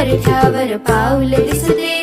वर ठावर पाऊल दिसते